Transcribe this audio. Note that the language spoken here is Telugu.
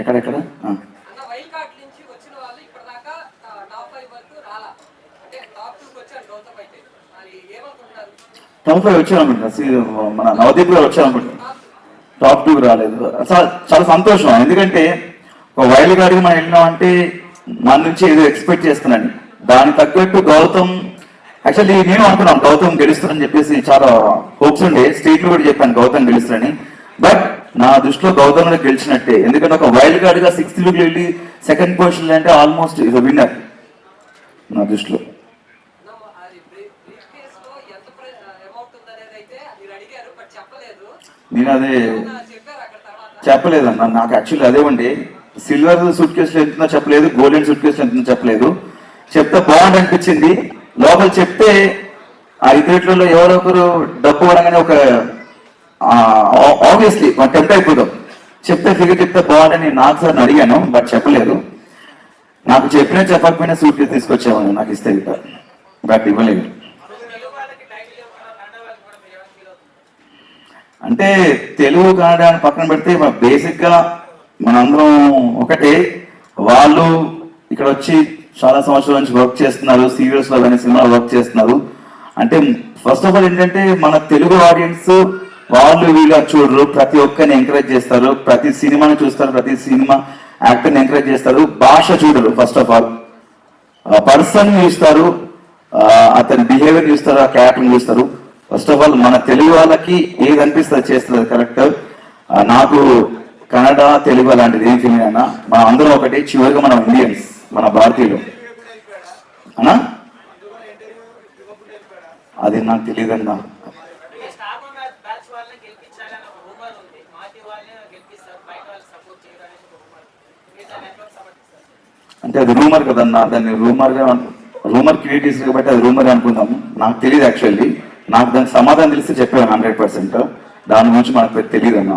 ఎక్కడెక్కడ? టాప్ ఫైవ్ సి- మన నవదీప్ గారు వచ్చాను అనుకుంటా టాప్ టూకి రాలేదు. చాలా చాలా సంతోషం. ఎందుకంటే ఒక వైల్డ్ గాడికి మనం వెళ్ళినామంటే మన నుంచి ఏదో ఎక్స్పెక్ట్ చేస్తున్నాను దానికి తగ్గట్టు గౌతమ్ యాక్చువల్లీ నేను అనుకున్నాను గౌతమ్ గెలుస్తానని చెప్పేసి చాలా హోప్స్ ఉండే. స్టేట్లో కూడా చెప్పాను గౌతమ్ గెలుస్తానని బట్ నా దృష్టిలో గౌతమ్ గెలిచినట్టే. ఎందుకంటే ఒక వైల్డ్ కార్డ్గా సిక్స్త్ వీక్ వెళ్ళి సెకండ్ పొజిషన్ అంటే ఆల్మోస్ట్ ఇస్ విన్నర్ నా దృష్టిలో. నేను అదే చెప్పలేదన్న. నాకు యాక్చువల్లీ అదే ఉండి. సిల్వర్ సూట్ కేసులో ఎంతుందో చెప్పలేదు గోల్డెన్ సూట్ కేసులో ఎంతుందో చెప్పలేదు. చెప్తే బాగుంది అనిపించింది. లోపల చెప్తే ఆ ఇద్దరిలో ఎవరో ఒకరు డబ్బు పడగానే ఒక ఆబ్వియస్లీ మనం టెంప్ అయిపోతాం చెప్తే ఫిగర్ చెప్తే బాగుందని నాకు సార్ అడిగాను బట్ చెప్పలేదు. నాకు చెప్పినా చెప్పకపోయినా సూట్ తీసుకొచ్చేవాళ్ళు నాకు ఇస్తే బట్ ఇవ్వలేదు. అంటే తెలుగు కన్నడ అని పక్కన పెడితే బేసిక్గా మనందరం ఒకటే. వాళ్ళు ఇక్కడ వచ్చి చాలా సంవత్సరాల నుంచి వర్క్ చేస్తున్నారు సీరియల్స్లో కానీ సినిమాలు వర్క్ చేస్తున్నారు. అంటే ఫస్ట్ ఆఫ్ ఆల్ ఏంటంటే మన తెలుగు ఆడియన్స్ వాళ్ళు వీళ్ళు చూడరు ప్రతి ఒక్కరిని ఎంకరేజ్ చేస్తారు ప్రతి సినిమాని చూస్తారు ప్రతి సినిమా యాక్టర్ని ఎంకరేజ్ చేస్తారు. భాష చూడరు ఫస్ట్ ఆఫ్ ఆల్ పర్సన్ చూస్తారు అతని బిహేవియర్ చూస్తారు ఆ క్యారెక్టర్ చూస్తారు. ఫస్ట్ ఆఫ్ ఆల్ మన తెలుగు వాళ్ళకి ఏది అనిపిస్తుంది చేస్తుంది కరెక్ట్ నాకు కన్నడ తెలుగు అలాంటిది ఏం ఫీలింగ్ అయినా మనం అందరం ఒకటి చివరిగా మనం ఇండియన్స్ మన భారతీయులు. అనా అది నాకు తెలియదన్నా వాళ్ళని గెలిపించాలని ఒక రూమర్ ఉంది. మాటి వాళ్ళని గెలిపిస్తారు. బయట వాళ్ళు సపోర్ట్ చేయరు అనేది ఒక రూమర్. అంటే అది రూమర్ కదన్నా దాన్ని రూమర్గా రూమర్ క్రియేట్ చేసి కాబట్టి అది రూమర్ అనుకుందాం నాకు తెలియదు యాక్చువల్లీ నాకు దానికి సమాధానం తెలిస్తే చెప్పాను హండ్రెడ్ పర్సెంట్. దాని గురించి మనకు తెలియదు అన్నా